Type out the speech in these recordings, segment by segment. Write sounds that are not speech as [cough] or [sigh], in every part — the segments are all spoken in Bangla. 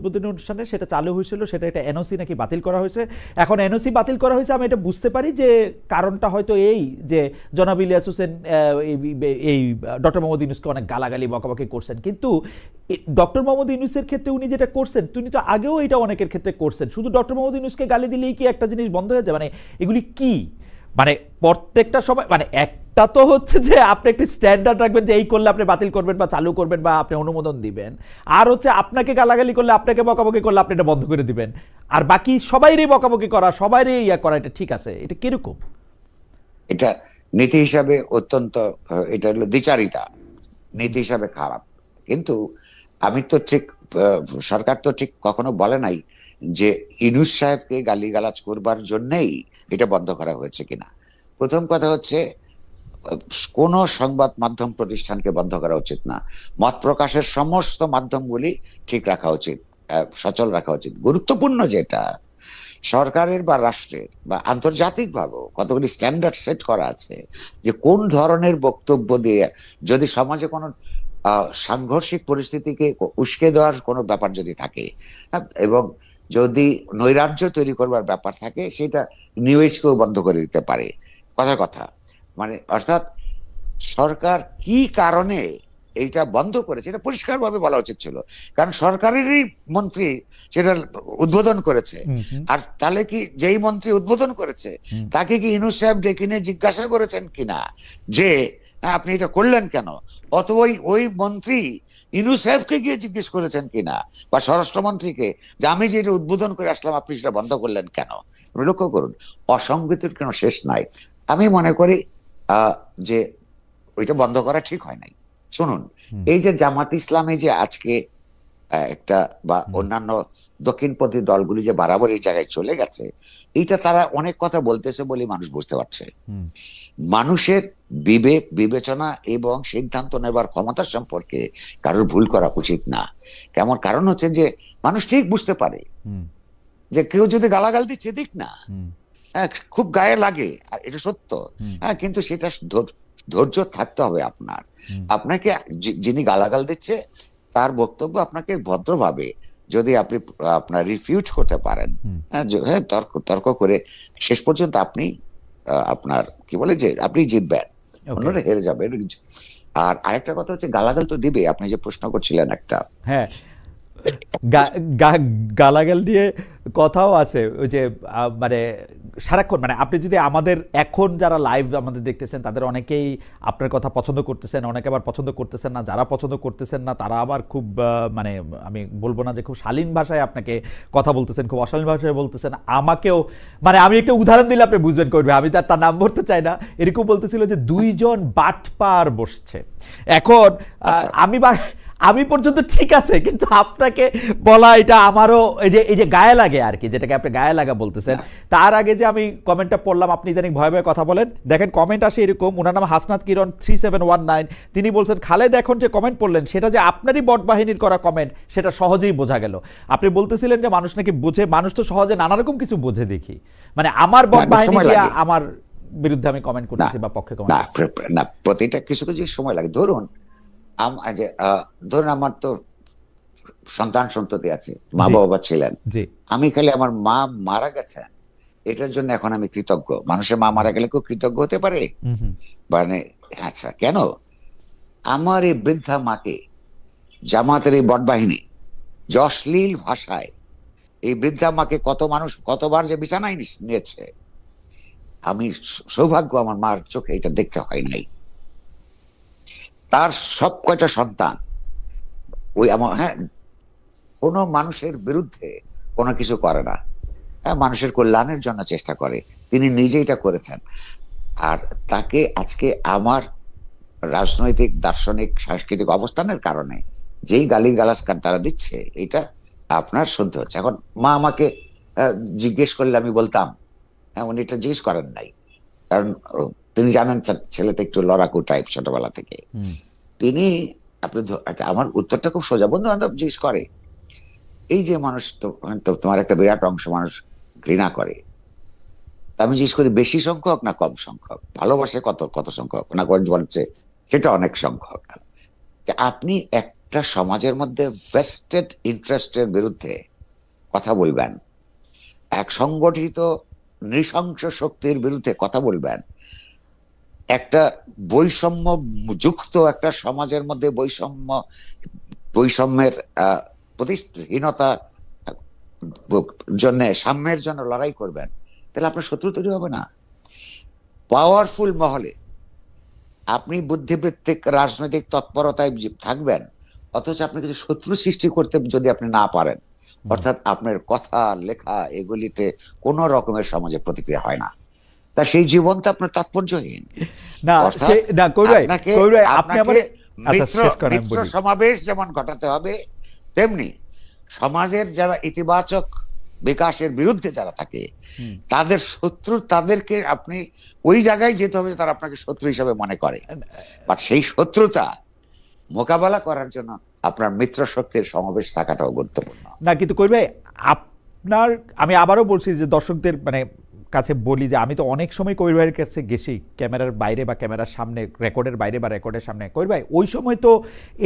উদ্বোধনী অনুষ্ঠানে সেটা চালু হয়েছিল, সেটা এটা এনওসি নাকি বাতিল করা হয়েছে। এখন এনওসি বাতিল করা হয়েছে, আমি এটা বুঝতে পারি যে কারণটা হয়তো এই যে জনাব ইলিয়াস হোসেন এই- ডক্টর মোহাম্মদ ইউনুসকে অনেক গালাগালি, বকাবকি করছেন। কিন্তু ডক্টর মোহাম্মদ ইউনুসের ক্ষেত্রে উনি যেটা করছেন তিনি তো আগেও এটা অনেকের ক্ষেত্রে করছেন। শুধু ডক্টর মোহাম্মদ ইউনুসকে গালি দিলেই কি একটা জিনিস বন্ধ হয়ে যায়? মানে এগুলি কি? মানে প্রত্যেকটা সময় মানে একটা তো হচ্ছে যে আপনি একটি স্ট্যান্ডার্ড রাখবেন যে এই করলে আপনি বাতিল করবেন বা চালু করবেন বা আপনি অনুমোদন দিবেন। আর হচ্ছে আপনাকে গালাগালি করলে আপনাকে বকাবকি করলে আপনি এটা বন্ধ করে দিবেন। আর বাকি সবাইরই বকাবকি করা, সবাইরই ইয়া করা, এটা ঠিক আছে। এটা কীরকম? এটা নীতি হিসাবে অত্যন্ত, এটা হলো দ্বিচারিতা। নীতি হিসাবে খারাপ। কিন্তু আমি তো ঠিক সরকার তো ঠিক কখনো বলে নাই যে ইনুস সাহেবকে গালিগালাজ করবার জন্যই এটা বন্ধ করা হয়েছে কিনা। প্রথম কথা হচ্ছে, কোন সংবাদ মাধ্যম প্রতিষ্ঠানকে বন্ধ করা উচিত না। মত প্রকাশের সমস্ত মাধ্যমগুলি ঠিক রাখা উচিত সচল রাখা উচিত। গুরুত্বপূর্ণ যেটা, সরকারের বা রাষ্ট্রের বা আন্তর্জাতিকভাবেও কতগুলি স্ট্যান্ডার্ড সেট করা আছে যে কোন ধরনের বক্তব্য দিয়ে যদি সমাজে কোনো সাংঘর্ষিক পরিস্থিতিকে উস্কে দেওয়ার কোনো ব্যাপার যদি থাকে এবং যদি নৈরাজ্য তৈরি করবার ব্যাপার থাকে সেটা নিউজকেও বন্ধ করে দিতে পারে। কথার কথা। মানে অর্থাৎ সরকার কি কারণে এইটা বন্ধ করেছে এটা পরিষ্কারভাবে বলা উচিত ছিল। কারণ সরকারেরই মন্ত্রী সেটা উদ্বোধন করেছে। আর তাহলে কি যেই মন্ত্রী উদ্বোধন করেছে তাকে কি ইনু সাহেব ডেকে নিয়ে জিজ্ঞাসা করেছেন কিনা? যে হ্যাঁ, আপনি এটা করলেন কেন? অথবা ওই ওই মন্ত্রী ইনু সাহেবকে গিয়ে জিজ্ঞেস করেছেন কিনা? বা স্বরাষ্ট্রমন্ত্রীকে? যে আমি যে এটা উদ্বোধন করে আসলাম আপনি সেটা বন্ধ করলেন কেন? আপনি লক্ষ্য করুন অসঙ্গতির কোনো শেষ নাই। আমি মনে করি আহ, যে ওইটা বন্ধ করা ঠিক হয় নাই। শুনুন এই যে জামাত ইসলামে যে আজকে একটা বা অন্যান্য দক্ষিণপন্থী দলগুলি যে বারাবর এই জায়গায় চলে গেছে এইটা তারা অনেক কথা বলতেছে বলে মানুষ বুঝতে পারছে। মানুষের বিবেক বিবেচনা এবং সিদ্ধান্ত নেবার ক্ষমতা সম্পর্কে কারোর ভুল করা উচিত না। কেমন কারণ হচ্ছে যে মানুষ ঠিক বুঝতে পারে যে কেউ যদি গালাগাল দিচ্ছে দিক না। হ্যাঁ খুব গায়ে লাগে আর এটা সত্য। হ্যাঁ কিন্তু সেটা ধৈর্য থাকতে হবে আপনার। আপনাকে যিনি গালাগাল দিচ্ছে তার বক্তব্য আপনাকে ভদ্রভাবে যদি আপনি আপনার রিফিউজ করতে পারেন। হ্যাঁ, হ্যাঁ তর্ক তর্ক করে শেষ পর্যন্ত আপনি আপনার কি বলে যে আপনি জিতবেন. অন্যরা হেরে যাবে আর আরেকটা কথা হচ্ছে গালাগাল তো দিবে আপনি যে প্রশ্ন করছিলেন একটা। হ্যাঁ গালাগাল দিয়ে কথাও আছে ওই যে মানে সারাক্ষণ মানে আপনি যদি আমাদের এখন যারা লাইভ আমাদের দেখতেছেন তাদের অনেকেই আপনার কথা পছন্দ করতেছেন অনেকে আবার পছন্দ করতেছেন না যারা পছন্দ করতেছেন না তারা আবার খুব মানে আমি বলব না যে খুব শালীন ভাষায় আপনাকে কথা বলতেছেন খুব অশালীন ভাষায় বলতেছেন। আমাকেও মানে আমি একটা উদাহরণ দিলে আপনি বুঝবেন করবে আমি তার তার নাম বলতে চাই না। এরকম বলতেছিল যে দুইজন বাটপার বসছে। এখন আচ্ছা। আমি বা আমি পর্যন্ত ঠিক আছে কিন্তু আপনাকে বলা এটা আমারও এই যে এই যে গায়ে লাগে আর কি যেটাকে আপনি গায়ে লাগা বলতেছেন। তার আগে যে আমি কমেন্টটা পড়লাম আপনি ইদানিং ভয়ে ভয়ে কথা বলেন। দেখেন কমেন্ট আসে এরকম ওনার নাম Hasnat Kiran three seven one nine তিনি বলছেন খালেদ এখন যে কমেন্ট পড়লেন সেটা যে আপনারই বট বাহিনীর করা কমেন্ট সেটা সহজেই বোঝা গেল। আপনি বলতেছিলেন যে মানুষ নাকি বুঝে মানুষ তো সহজে নানা রকম কিছু বুঝে দেখি। মানে আমার বট বাহিনী আমার বিরুদ্ধে আমি কমেন্ট করতেছি বা পক্ষে কমেন্ট না প্র- প্র- না প্রতিটা কিছু কিছু সময় লাগে ধরুন যে ধরুন আমার তো সন্তান সন্ততি আছে মা বাবা ছিলেন। আমি খালি আমার মা মারা গেছেন এটার জন্য এখন আমি কৃতজ্ঞ। মানুষের মা মারা গেলে কেউ কৃতজ্ঞ হতে পারে? মানে আচ্ছা কেন? আমার এই বৃদ্ধা মাকে জামাতের এই বটবাহিনী যশলীল ভাষায় এই বৃদ্ধা মাকে কত মানুষ কতবার যে বিছানায় নিয়েছে। আমি সৌভাগ্য আমার মার চোখে এটা দেখতে হয় নাই। তার সব কয়টা সন্তান? ওই আমার হ্যাঁ কোনো মানুষের বিরুদ্ধে কোনো কিছু করে না। হ্যাঁ মানুষের কল্যাণের জন্য চেষ্টা করে। তিনি নিজে এটা করেছেন। আর তাকে আজকে আমার রাজনৈতিক, দার্শনিক, সাংস্কৃতিক অবস্থানের কারণে যেই গালি গালাস্কার তারা দিচ্ছে, এটা আপনার শুদ্ধ হচ্ছে। এখন মা আমাকে জিজ্ঞেস করলে আমি বলতাম হ্যাঁ উনি এটা জিজ্ঞেস করেন নাই। কারণ তিনি জানেন ছেলেটা একটু লড়াকু টাইপ ছোটবেলা থেকে। তিনি আপনি আচ্ছা, আমার উত্তরটা খুব সোজা। বন্ধু বান্ধব জিজ্ঞেস করে এই যে মানুষ তো- তো তোমার একটা বিরাট অংশ মানুষ ঘৃণা করে আমি জিজ্ঞেস করি বেশি সংখ্যক না কম সংখ্যক? ভালোবাসে কত কত সংখ্যক? না বলছে? সেটা অনেক সংখ্যক। আপনি একটা সমাজের মধ্যে ভেস্টেড ইন্টারেস্টের বিরুদ্ধে কথা বলবেন এক সংগঠিত নৃশংস শক্তির বিরুদ্ধে কথা বলবেন একটা বৈষম্য যুক্ত একটা সমাজের মধ্যে বৈষম্য বৈষম্যের আহ, প্রতিষ্ঠাহীনতা জন্য সাম্যের জন্য লড়াই করবেন তাহলে আপনার শত্রু তৈরি হবে না। পাওয়ারফুল মহলে আপনি বুদ্ধিবৃত্তিক রাজনৈতিক তৎপরতায় থাকবেন অথচ আপনি কিছু শত্রু সৃষ্টি করতে যদি আপনি না পারেন অর্থাৎ আপনার কথা লেখা এগুলিতে কোনো রকমের সমাজে প্রতিক্রিয়া হয় না। তা সেই জীবন তো আপনার তাৎপর্যহীন। না না কবির ভাই আপনাকে কবির ভাই আপনি আমাদের আচ্ছা মিত্র সমাবেশ যেমন ঘটাতে হবে তেমনি সমাজের যারা ইতিবাচক বিকাশের বিরুদ্ধে যারা থাকে তাদের শত্রু তাদেরকে আপনি ওই জায়গায় যেতে হবে তারা আপনাকে শত্রু হিসাবে মনে করে। বাট সেই শত্রুতা মোকাবেলা করার জন্য আপনার মিত্র শক্তির সমাবেশ থাকাটাও গুরুত্বপূর্ণ। না কিন্তু কই ভাই আপনার আমি আবারও বলছি যে দর্শকদের মানে কাছে বলি যে আমি তো অনেক সময় কবির ভাইয়ের কাছে গেছি, ক্যামেরার বাইরে বা ক্যামেরার সামনে, রেকর্ডের বাইরে বা রেকর্ডের সামনে। কবির ভাই, ওই সময় তো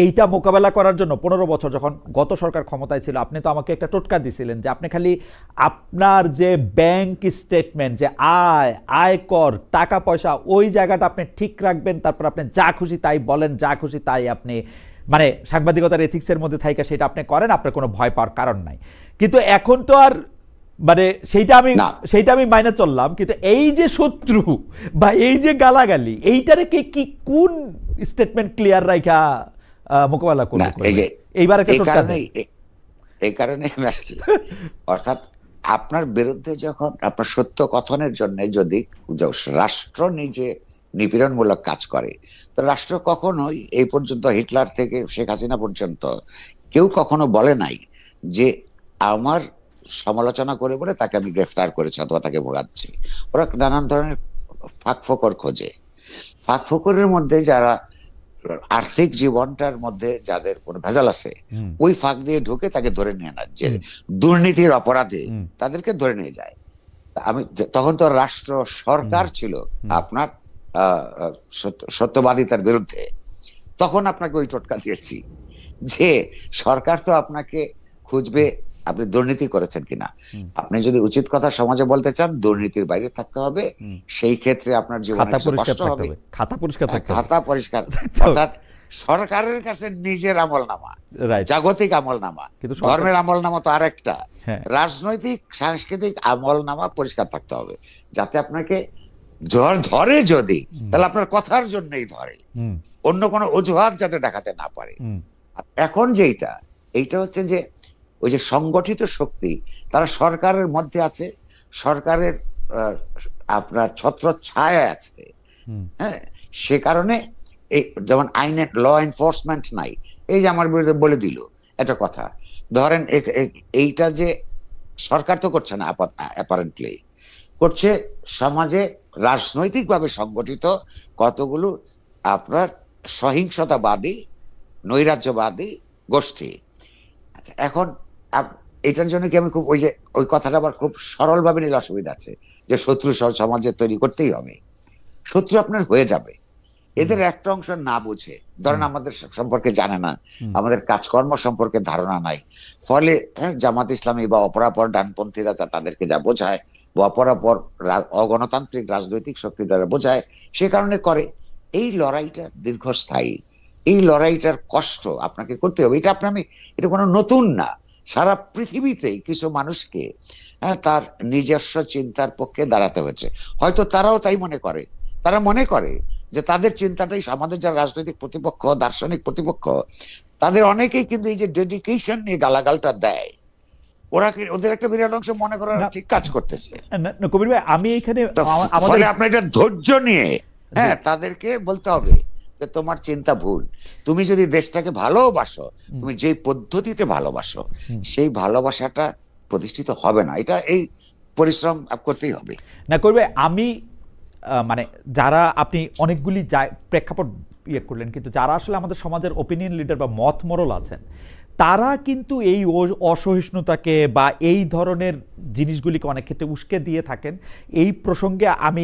এইটা মোকাবেলা করার জন্য পনেরো বছর যখন গত সরকার ক্ষমতায় ছিল, আপনি তো আমাকে একটা টোটকা দিছিলেন যে আপনি খালি আপনার যে ব্যাংক স্টেটমেন্ট যে আয় আয়কর টাকা পয়সা, ওই জায়গাটা আপনি ঠিক রাখবেন, তারপর আপনি যা খুশি তাই বলেন, যা খুশি তাই আপনি মানে সাংবাদিকতার এথিক্সের মধ্যে থাইকা সেটা আপনি করেন, আপনার কোনো ভয় পাওয়ার কারণ নাই। কিন্তু এখন তো আর মানে সেইটা আমি না। সেইটা আমি মাইনে চললাম কিন্তু এই যে শত্রু বা এই যে গালাগালি এইটারে কে কি কোন স্টেটমেন্ট ক্লিয়ার রাখা মোকাবেলা করবে? এইবার একটা এই কারণে আমি আসছি। অর্থাৎ আপনার বিরুদ্ধে যখন আপনার সত্য কথনের জন্য যদি রাষ্ট্র নিজে নিপীড়নমূলক কাজ করে তো রাষ্ট্র কখনোই এই পর্যন্ত হিটলার থেকে শেখ হাসিনা পর্যন্ত কেউ কখনো বলে নাই যে আমার সমালোচনা করে বলে তাকে আমি গ্রেফতার করেছি অথবা তাকে ভোগাচ্ছি। ওরা নানান ধরনের ফাঁক ফোকর খোঁজে। ফাঁক ফোকরের মধ্যে যারা আর্থিক জীবনটার মধ্যে যাদের কোনো ভেজাল আছে ওই ফাঁক দিয়ে ঢুকে তাকে ধরে নিয়ে আনার যে দুর্নীতির অপরাধে তাদেরকে ধরে নিয়ে যায়। আমি তখন তো রাষ্ট্র সরকার ছিল আপনার সত্যবাদিতার বিরুদ্ধে। তখন আপনাকে ওই টোটকা দিয়েছি যে সরকার তো আপনাকে খুঁজবে আপনি দুর্নীতি করেছেন কিনা? আপনি যদি উচিত কথা সমাজে বলতে চান দুর্নীতির বাইরে থাকতে হবে। সেই ক্ষেত্রে আপনার জীবনে হবে। খাতা পরিষ্কার খাতা পরিষ্কার। [laughs] অর্থাৎ সরকারের কাছে নিজের আমল নামা জাগতিক আমল নামা কিন্তু ধর্মের আমল নামা তো আরেকটা। হ্যাঁ। রাজনৈতিক সাংস্কৃতিক আমল নামা পরিষ্কার থাকতে হবে। যাতে আপনাকে জ্বর ধরে যদি তাহলে আপনার কথার জন্যই ধরে। অন্য কোনো অজুহাত যাতে দেখাতে না পারে। এখন যেইটা এইটা হচ্ছে যে ওই যে সংগঠিত শক্তি তারা সরকারের মধ্যে আছে সরকারের আপনার ছত্র ছায়া আছে হ্যাঁ সে কারণে এই যেমন আইনের ল এনফোর্সমেন্ট নাই এই যে আমার বিরুদ্ধে বলে দিল একটা কথা। ধরেন এইটা যে সরকার তো করছে না অ্যাপারেন্টলি করছে সমাজে রাজনৈতিকভাবে সংগঠিত কতগুলো আপনার সহিংসতাবাদী নৈরাজ্যবাদী গোষ্ঠী। আচ্ছা এখন এটার জন্য কি আমি খুব ওই যে ওই কথাটা আবার খুব সরলভাবে নিলে অসুবিধা আছে যে শত্রু সমাজে তৈরি করতেই হবে। শত্রু আপনার হয়ে যাবে। এদের একটা অংশ না বুঝে ধরেন আমাদের সম্পর্কে জানে না আমাদের কাজকর্ম সম্পর্কে ধারণা নাই ফলে হ্যাঁ, জামাত ইসলামী বা অপরাপর ডানপন্থীরা যা তাদেরকে যা বোঝায় বা অপরাপর অগণতান্ত্রিক রাজনৈতিক শক্তি দ্বারা বোঝায় সে কারণে করে। এই লড়াইটা দীর্ঘস্থায়ী। এই লড়াইটার কষ্ট আপনাকে করতে হবে। এটা আপনি আমি এটা কোনো নতুন না। সারা পৃথিবীতেই কিছু মানুষকে হ্যাঁ, তার নিজস্ব চিন্তার পক্ষে দাঁড়াতে হয়েছে। হয়তো তারাও তাই মনে করে। তারা মনে করে যে তাদের চিন্তাটাই আমাদের যারা রাজনৈতিক প্রতিপক্ষ দার্শনিক প্রতিপক্ষ তাদের অনেকেই কিন্তু এই যে ডেডিকেশন নিয়ে গালাগালটা দেয়। ওরা ওদের একটা বিরাট অংশ মনে করার। ঠিক কাজ করতেছে। কবির ভাই আমি এখানে আমাদের আপনার এটা ধৈর্য নিয়ে হ্যাঁ তাদেরকে বলতে হবে। যে তোমার চিন্তা ভুল। তুমি যদি দেশটাকে ভালোবাসো তুমি যেই পদ্ধতিতে ভালোবাসো সেই ভালোবাসাটা প্রতিষ্ঠিত হবে না। এটা এই পরিশ্রম করতেই হবে। না করবে। আমি মানে যারা আপনি অনেকগুলি প্রেক্ষাপট ইয়ে করলেন কিন্তু যারা আসলে আমাদের সমাজের ওপিনিয়ন লিডার বা মত মরল আছেন তারা কিন্তু এই অসহিষ্ণুতাকে বা এই ধরনের জিনিসগুলিকে অনেক ক্ষেত্রে উস্কে দিয়ে থাকেন। এই প্রসঙ্গে আমি